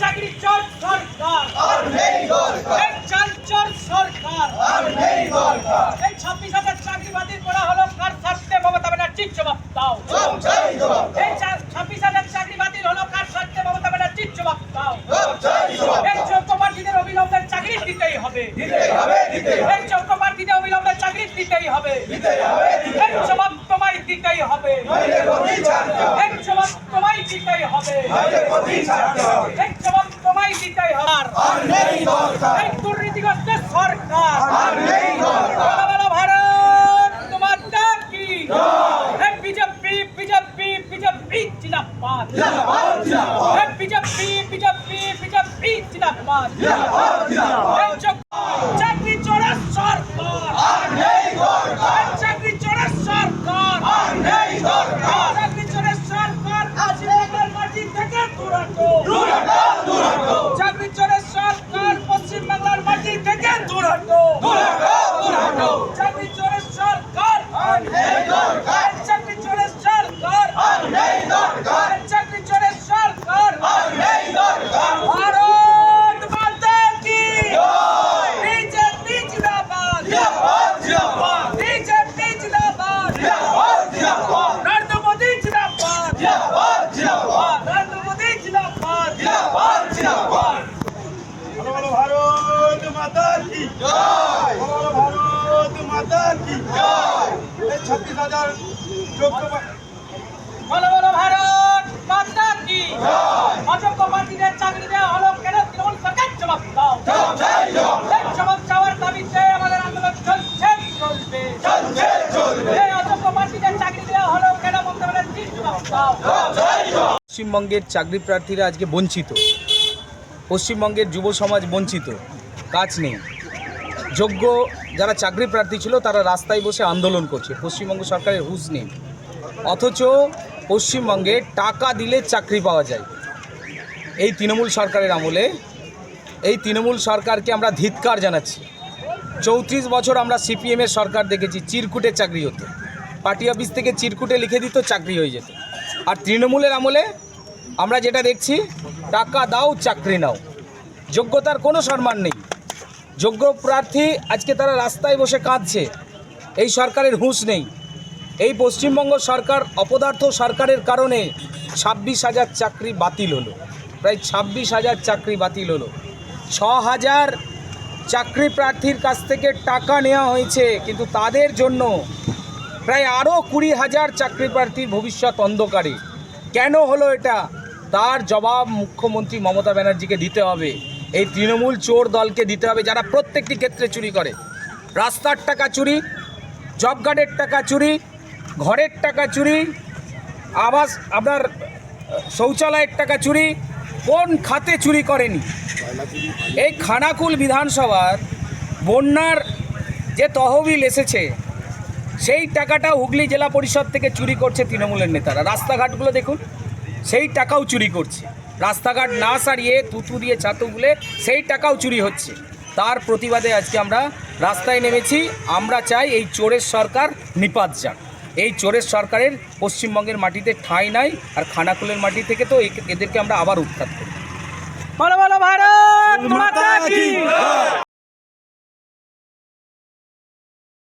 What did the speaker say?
চাকরি চোর সরকার। আর নেই দরকার। এই চাল চোর সরকার। আর নেই দরকার। এই ছাব্বিশ হাজার চাকরি বাতিল করা হলো কার স্বার্থে মমতা ব্যানার্জির জবাব দাও। চাই জবাব এই ছাব্বিশ হাজার চাকরি বাতিল হলো কার স্বার্থে মমতা ব্যানার্জির জবাব দাও। চাই জবাব এই যোগ্য প্রার্থীদের অবিলম্বে চাকরি দিতেই হবে। দিতেই হবে দিতেই হবে। এই যোগ্য প্রার্থীদের অবিলম্বে চাকরি দিতেই হবে। দিতেই হবে এই জবাব তোমায় দিতেই হবে। নইলে গতি ছাড়তে হবে। এই জবাব তোমায় দিতেই হবে। নইলে গতি ছাড়তে হবে। তোমায় দিতেই হবে। আর নেই দরকার। এই দুর্নীতিগ্রস্ত সরকার। আর নেই দরকার। বলো ভারত তোমার ডাক কি? এই বিজেপি বিজেপি বিজেপি জিন্দাবাদ। জিন্দাবাদ জিন্দাবাদ। এই বিজেপি বিজেপি বিজেপি জিন্দাবাদ। জিন্দাবাদ জিন্দাবাদ। চাকরি চোরের সরকার। আর নেই দরকার। চাকরি চোরের সরকার। আর নেই দরকার। চাকরি চোরের সরকার পশ্চিমবঙ্গের মাটি থেকে দূরাটো দূরাটো দূরাটো চাকরি চোরের সরকার পশ্চিমবাংলার মাটি থেকে দূরাটো দূরাটো দূরাটো চাকরি চোরের সরকার আর নেই দরকার চাকরি চোরের সরকার আর নেই দরকার চাকরি চোরের সরকার আর নেই দরকার ভারত মাতা কি জয় বিজেপি জিন্দাবাদ জিন্দাবাদ জিন্দাবাদ বিজেপি জিন্দাবাদ জিন্দাবাদ জিন্দাবাদ নরেন্দ্র মোদী জিন্দাবাদ জিন্দাবাদ জিন্দাবাদ নরেন্দ্র মোদী জিন্দাবাদ জিন্দাবাদ জিন্দাবাদ বলো বলো ভারত মাতা কি পশ্চিমবঙ্গের চাকরি প্রার্থীরা আজকে বঞ্চিত। পশ্চিমবঙ্গের যুব সমাজ বঞ্চিত। কাজ নেই। যোগ্য যারা চাকরি প্রার্থী ছিল, তারা রাস্তায় বসে আন্দোলন করছে। পশ্চিমবঙ্গ সরকারের হুঁশ নেই। অথচ পশ্চিমবঙ্গে টাকা দিলে চাকরি পাওয়া যায়। এই তৃণমূল সরকারের আমলে, এই তৃণমূল সরকারকে আমরা ধিৎকার জানাচ্ছি। চৌত্রিশ বছর আমরা সিপিএমের সরকার দেখেছি চিরকুটে চাকরি হতো। পার্টি অফিস থেকে চিরকুটে লিখে দিত চাকরি হয়ে যেত। আর তৃণমূলের আমলে আমরা যেটা দেখছি, টাকা দাও, চাকরি নাও। যোগ্যতার কোনো সম্মান নেই। যোগ্য প্রার্থী আজকে তারা রাস্তায় বসে কাঁদছে। এই সরকারের হুঁশ নেই। এই পশ্চিমবঙ্গ সরকার অপদার্থ সরকারের কারণে ছাব্বিশ হাজার চাকরি বাতিল হলো। প্রায় ছাব্বিশ হাজার চাকরি বাতিল হলো। ছ হাজার চাকরি প্রার্থীর কাছ থেকে টাকা নেওয়া হয়েছে, কিন্তু তাদের জন্য প্রায় আরও কুড়ি হাজার চাকরি প্রার্থীর ভবিষ্যৎ অন্ধকারে। কেন হলো এটা? তার জবাব মুখ্যমন্ত্রী মমতা ব্যানার্জিকে দিতে হবে। এই তৃণমূল চোর দলকে দিতে হবে যারা প্রত্যেকটি ক্ষেত্রে চুরি করে। রাস্তার টাকা চুরি, জব কার্ডের টাকা চুরি, ঘরের টাকা চুরি, আবাস, আপনার শৌচালয়ের টাকা চুরি, কোন খাতে চুরি করেনি? এই খানাকুল বিধানসভার বন্যার যে তহবিল এসেছে, সেই টাকাটা হুগলি জেলা পরিষদ থেকে চুরি করছে তৃণমূলের নেতারা। রাস্তাঘাটগুলো দেখুন, সেই টাকাও চুরি করছে। রাস্তাঘাট না সারিয়ে থুতু দিয়ে ছাতু গুলে সেই টাকাও চুরি হচ্ছে। তার প্রতিবাদে আজকে আমরা রাস্তায় নেমেছি। আমরা চাই এই চোরের সরকার নিপাত যাক। এই চোরের সরকারের পশ্চিমবঙ্গের মাটিতে ঠাঁই নাই আর খানাকুলের মাটি থেকে তো এদেরকে আমরা আবার উৎখাত করি। ভালো বলো ভারত মাতা কি?